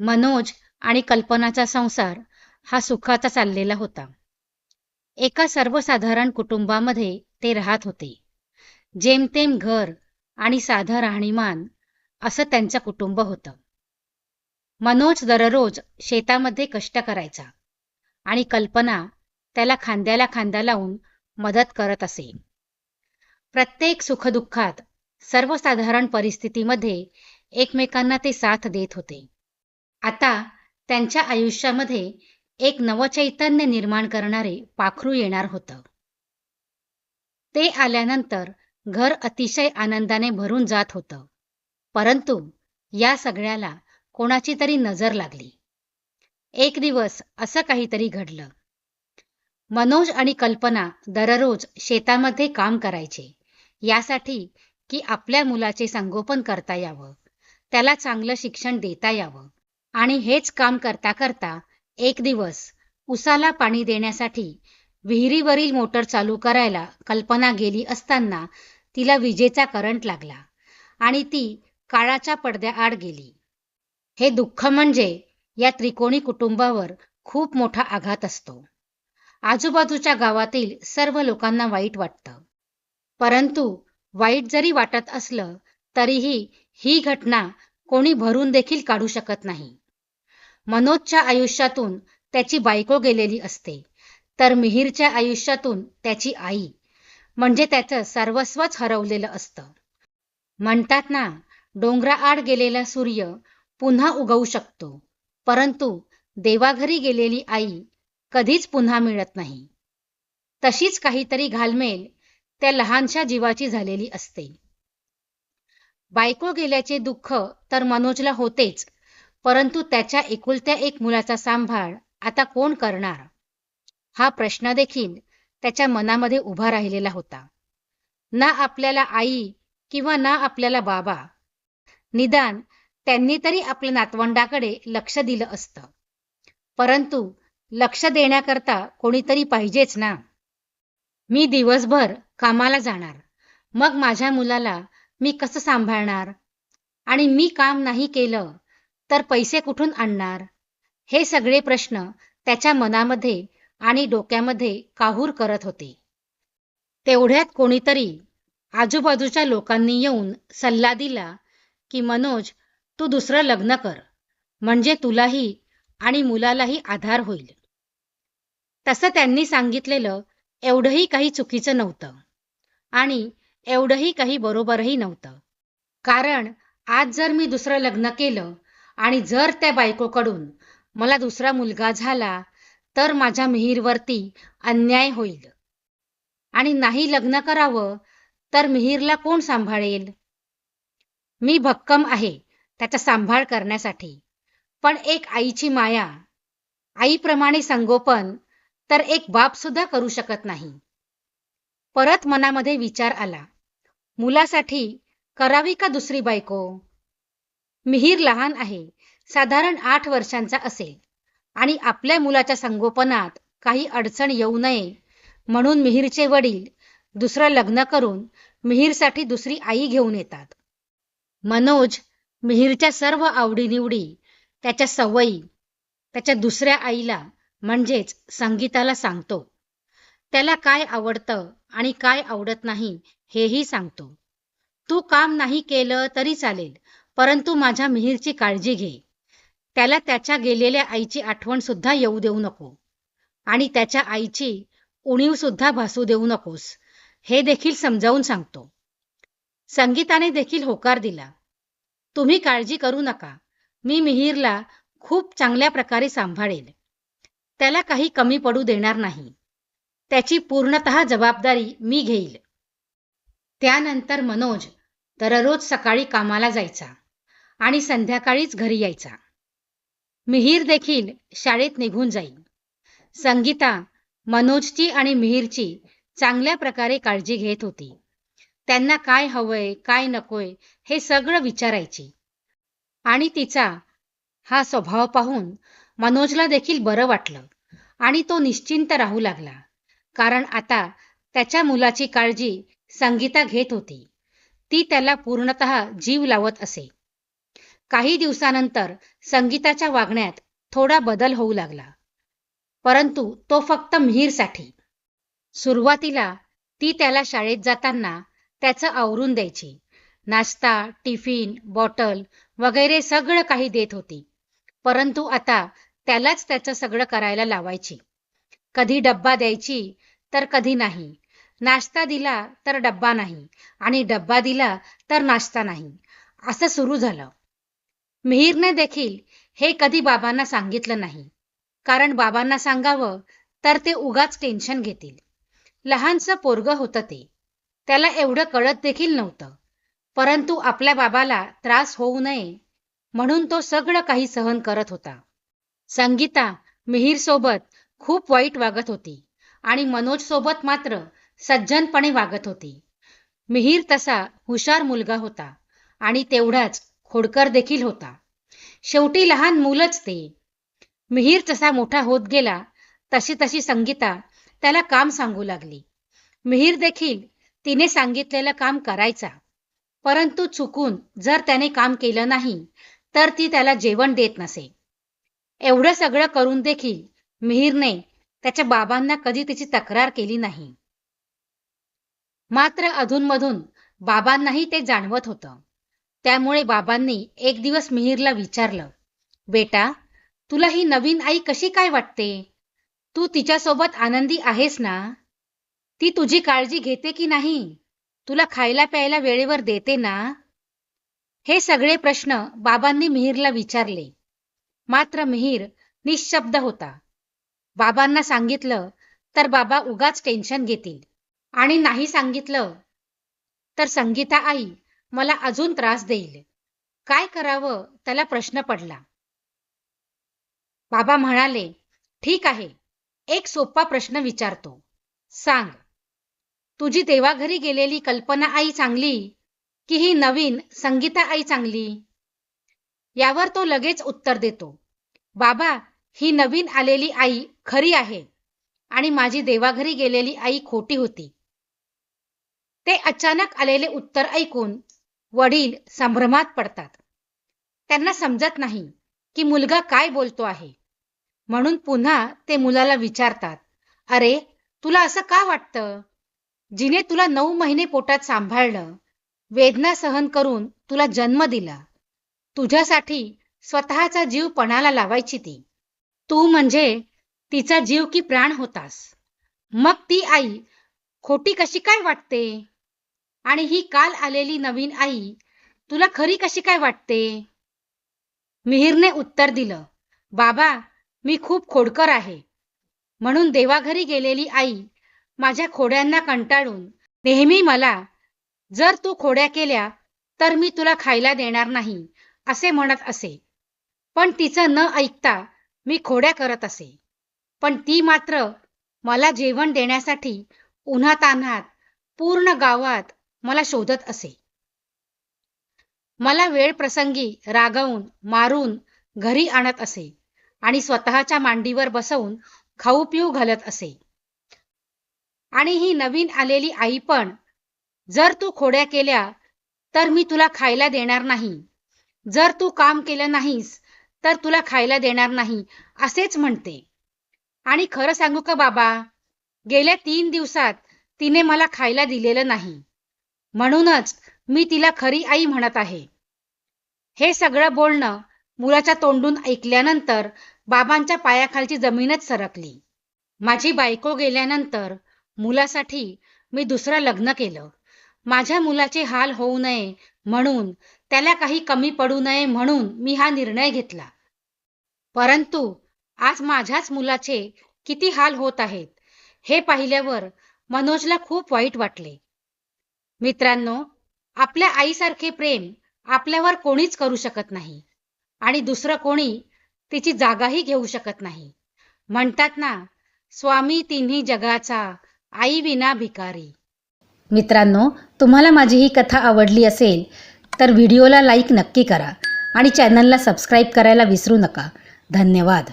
मनोज आणि कल्पनाचा संसार हा सुखाचा चाललेला होता. एका सर्वसाधारण कुटुंबामध्ये ते राहत होते. जेमतेम घर आणि साधं राहणीमान असं त्यांचं कुटुंब होतं. मनोज दररोज शेतामध्ये कष्ट करायचा आणि कल्पना त्याला खांद्याला खांदा लावून मदत करत असे. प्रत्येक सुखदुःखात सर्वसाधारण परिस्थितीमध्ये एकमेकांना ते साथ देत होते. आता त्यांच्या आयुष्यामध्ये एक नवचैतन्य निर्माण करणारे पाखरू येणार होतं. ते आल्यानंतर घर अतिशय आनंदाने भरून जात होतं. परंतु या सगळ्याला कोणाची तरी नजर लागली. एक दिवस असं काहीतरी घडलं. मनोज आणि कल्पना दररोज शेतामध्ये काम करायचे. यासाठी की आपल्या मुलाचे संगोपन करता यावं. त्याला चांगलं शिक्षण देता यावं. आणि हेच काम करता करता एक दिवस उसाला पाणी देण्यासाठी विहिरीवरील मोटर चालू करायला कल्पना गेली असताना तिला विजेचा करंट लागला आणि ती काळाच्या पडद्याआड गेली. हे दुःख म्हणजे या त्रिकोणी कुटुंबावर खूप मोठा आघात असतो. आजूबाजूच्या गावातील सर्व लोकांना वाईट वाटतं. परंतु वाईट जरी वाटत असलं तरीही ही घटना कोणी भरून देखील काढू शकत नाही. मनोजच्या आयुष्यातून त्याची बायको गेलेली असते. तर मिहीरच्या आयुष्यातून त्याची आई. म्हणजे त्याचं सर्वस्वच हरवलेलं असतं. म्हणतात ना डोंगराआड गेलेला सूर्य पुन्हा उगवू शकतो. परंतु देवाघरी गेलेली आई कधीच पुन्हा मिळत नाही. तशीच काहीतरी घालमेल त्या लहानशा जीवाची झालेली असते. बायको गेल्याचे दुःख तर मनोजला होतेच परंतु त्याच्या एकुलत्या एक मुलाचा सांभाळ आता कोण करणार? हा प्रश्न देखील त्याच्या मनामध्ये उभा राहिलेला होता. ना आपल्याला आई किंवा ना आपल्याला बाबा. निदान त्यांनी तरी आपल्या नातवंडाकडे लक्ष दिलं असतं. परंतु लक्ष देण्याकरता कोणीतरी पाहिजेच ना. मी दिवसभर कामाला जाणार. मग माझ्या मुलाला मी कसं सांभाळणार? आणि मी काम नाही केलं तर पैसे कुठून आणणार? हे सगळे प्रश्न त्याच्या मनामध्ये आणि डोक्यामध्ये काहूर करत होते. तेवढ्यात कोणीतरी आजूबाजूच्या लोकांनी येऊन सल्ला दिला की मनोज तू दुसरं लग्न कर. म्हणजे तुलाही आणि मुलालाही आधार होईल. तसं त्यांनी सांगितलेलं एवढंही काही चुकीचं नव्हतं. आणि एवढंही काही बरोबरही नव्हतं. कारण आज जर मी दुसरं लग्न केलं आणि जर त्या बायकोकडून मला दुसरा मुलगा झाला तर माझ्या मिहीरवरती अन्याय होईल. आणि नाही लग्न करावं तर मिहीरला कोण सांभाळेल? मी भक्कम आहे त्याचा सांभाळ करण्यासाठी. पण एक आईची माया आईप्रमाणे संगोपन तर एक बाप सुद्धा करू शकत नाही. परत मनामध्ये विचार आला मुलासाठी करावी का दुसरी बायको? मिहीर लहान आहे. साधारण आठ वर्षांचा असेल. आणि आपल्या मुलाच्या संगोपनात काही अडचण येऊ नये म्हणून मिहीरचे वडील दुसरं लग्न करून मिहीरसाठी दुसरी आई घेऊन येतात. मनोज मिहीरच्या सर्व आवडीनिवडी त्याच्या सवयी त्याच्या दुसऱ्या आईला म्हणजेच संगीताला सांगतो. त्याला काय आवडतं आणि काय आवडत नाही हेही सांगतो. तू काम नाही केलं तरी चालेल परंतु माझ्या मिहीरची काळजी घे. त्याला त्याच्या गेलेल्या आईची आठवण सुद्धा येऊ देऊ नको. आणि त्याच्या आईची उणीव सुद्धा भासू देऊ नकोस. हे देखील समजावून सांगतो. संगीताने देखील होकार दिला. तुम्ही काळजी करू नका. मी मिहीरला खूप चांगल्या प्रकारे सांभाळेल. त्याला काही कमी पडू देणार नाही. त्याची पूर्णतः जबाबदारी मी घेईल. त्यानंतर मनोज दररोज सकाळी कामाला जायचा. आणि संध्याकाळीच घरी यायचा. मिहीर देखील शाळेत निघून जाईल. संगीता मनोजची आणि मिहीरची चांगल्या प्रकारे काळजी घेत होती. त्यांना काय हवंय काय नकोय हे सगळं विचारायची. आणि तिचा हा स्वभाव पाहून मनोजला देखील बरं वाटलं आणि तो निश्चिंत राहू लागला. कारण आता त्याच्या मुलाची काळजी संगीता घेत होती. ती त्याला पूर्णतः जीव लावत असे. काही दिवसानंतर संगीताच्या वागण्यात थोडा बदल होऊ लागला. परंतु तो फक्त मिहीरसाठी. सुरुवातीला ती त्याला शाळेत जाताना त्याचं आवरून द्यायची. नाश्ता टिफिन बॉटल वगैरे सगळं काही देत होती. परंतु आता त्यालाच त्याचं सगळं करायला लावायची. कधी डब्बा द्यायची तर कधी नाही. नाश्ता दिला तर डब्बा नाही आणि डब्बा दिला तर नाश्ता नाही. असं सुरू झालं. मिहीरने देखील हे कधी बाबांना सांगितलं नाही. कारण बाबांना सांगावं तर ते उगाच टेन्शन घेतील. लहानसं पोरग होतं ते. त्याला एवढं कळत देखील नव्हतं. परंतु आपल्या बाबाला त्रास होऊ नये म्हणून तो सगळं काही सहन करत होता. संगीता मिहीर सोबत खूप वाईट वागत होती आणि मनोज सोबत मात्र सज्जनपणे वागत होती. मिहीर तसा हुशार मुलगा होता आणि तेवढाच होडकर देखील होता. शेवटी लहान मुलंच ते. मिहीर जसा मोठा होत गेला तशी तशी संगीता त्याला काम सांगू लागली. मिहीर देखील तिने सांगितलेलं काम करायचा. परंतु चुकून जर त्याने काम केलं नाही तर ती त्याला जेवण देत नसे. एवढं सगळं करून देखील मिहीरने त्याच्या बाबांना कधी तिची तक्रार केली नाही. मात्र अधूनमधून बाबांनाही ते जाणवत होतं. त्यामुळे बाबांनी एक दिवस मिहीरला विचारलं बेटा तुला ही नवीन आई कशी काय वाटते? तू तिच्यासोबत आनंदी आहेस ना? ती तुझी काळजी घेते की नाही? तुला खायला प्यायला वेळेवर देते ना? हे सगळे प्रश्न बाबांनी मिहीरला विचारले. मात्र मिहीर निशब्द होता. बाबांना सांगितलं तर बाबा उगाच टेन्शन घेतील. आणि नाही सांगितलं तर संगीता आई मला अजून त्रास देईल. काय करावं? त्याला प्रश्न पडला. बाबा म्हणाले ठीक आहे एक सोपा प्रश्न विचारतो. सांग तुझी देवाघरी गेलेली कल्पना आई चांगली की ही नवीन संगीता आई चांगली? यावर तो लगेच उत्तर देतो बाबा ही नवीन आलेली आई खरी आहे आणि माझी देवाघरी गेलेली आई खोटी होती. ते अचानक आलेले उत्तर ऐकून वडील संभ्रमात पडतात. त्यांना समजत नाही की मुलगा काय बोलतो आहे. म्हणून पुन्हा ते मुलाला विचारतात अरे तुला असं का वाटतं? जिने तुला नऊ महिने पोटात सांभाळलं वेदना सहन करून तुला जन्म दिला. तुझ्यासाठी स्वतःचा जीव पणाला लावायची ती. तू म्हणजे तिचा जीव की प्राण होतास. मग ती आई खोटी कशी काय वाटते? आणि ही काल आलेली नवीन आई तुला खरी कशी काय वाटते? मिहीरने उत्तर दिलं बाबा मी खूप खोडकर आहे. म्हणून देवाघरी गेलेली आई माझ्या खोड्यांना कंटाळून नेहमी मला जर तू खोड्या केल्या तर मी तुला खायला देणार नाही असे म्हणत असे. पण तिचं न ऐकता मी खोड्या करत असे. पण ती मात्र मला जेवण देण्यासाठी उन्हातान्हात पूर्ण गावात मला शोधत असे. मला वेळ प्रसंगी रागवून मारून घरी आणत असे आणि स्वतःच्या मांडीवर बसवून खाऊ पिऊ घालत असे. आणि ही नवीन आलेली आई पण जर तू खोड्या केल्या तर मी तुला खायला देणार नाही. जर तू काम केलं नाहीस तर तुला खायला देणार नाही असेच म्हणते. आणि खरं सांगू का बाबा? गेल्या तीन दिवसात तिने मला खायला दिलेलं नाही. म्हणूनच मी तिला खरी आई म्हणत आहे. हे सगळं बोलणं मुलाच्या तोंडून ऐकल्यानंतर बाबांच्या पायाखालची जमीनच सरकली. माझी बायको गेल्यानंतर मुलासाठी मी दुसरं लग्न केलं. माझ्या मुलाचे हाल होऊ नये म्हणून त्याला काही कमी पडू नये म्हणून मी हा निर्णय घेतला. परंतु आज माझ्याच मुलाचे किती हाल होत आहेत हे पाहिल्यावर मनोजला खूप वाईट वाटले. मित्रांनो आपल्या आईसारखे प्रेम आपल्यावर कोणीच करू शकत नाही आणि दुसरं कोणी तिची जागाही घेऊ शकत नाही. म्हणतात ना स्वामी तिन्ही जगाचा आई विना भिकारी. मित्रांनो तुम्हाला माझी ही कथा आवडली असेल तर व्हिडिओला लाईक नक्की करा आणि चॅनलला सबस्क्राईब करायला विसरू नका. धन्यवाद.